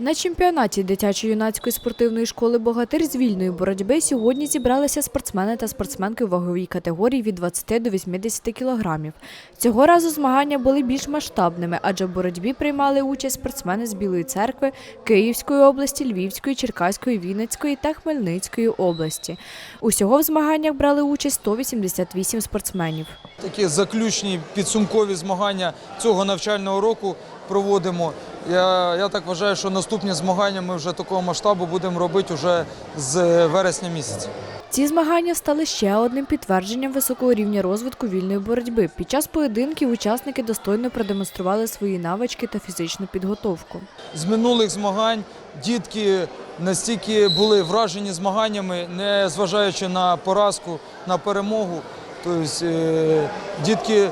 На чемпіонаті дитячо-юнацької спортивної школи Богатир з вільної боротьби сьогодні зібралися спортсмени та спортсменки у ваговій категорії від 20 до 80 кілограмів. Цього разу змагання були більш масштабними, адже в боротьбі приймали участь спортсмени з Білої церкви, Київської області, Львівської, Черкаської, Вінницької та Хмельницької області. Усього в змаганнях брали участь 188 спортсменів. Такі заключні підсумкові змагання цього навчального року проводимо. Я, я так вважаю, що наступні змагання ми вже такого масштабу будемо робити вже з вересня місяця. Ці змагання стали ще одним підтвердженням високого рівня розвитку вільної боротьби. Під час поєдинків учасники достойно продемонстрували свої навички та фізичну підготовку. З минулих змагань дітки настільки були вражені змаганнями, не зважаючи на поразку, на перемогу. Тобто е, дітки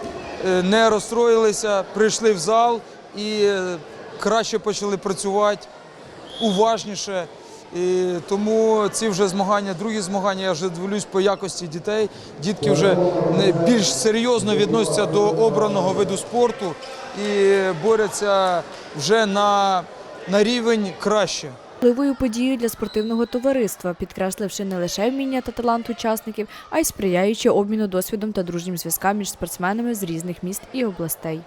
е, не розстроїлися, прийшли в зал і краще почали працювати, уважніше. І тому ці вже змагання, другі змагання, я вже дивлюсь по якості дітей. Дітки вже більш серйозно відносяться до обраного виду спорту і борються вже на, на рівень краще. Важливою подією для спортивного товариства, підкресливши не лише вміння та талант учасників, а й сприяючи обміну досвідом та дружнім зв'язкам між спортсменами з різних міст і областей.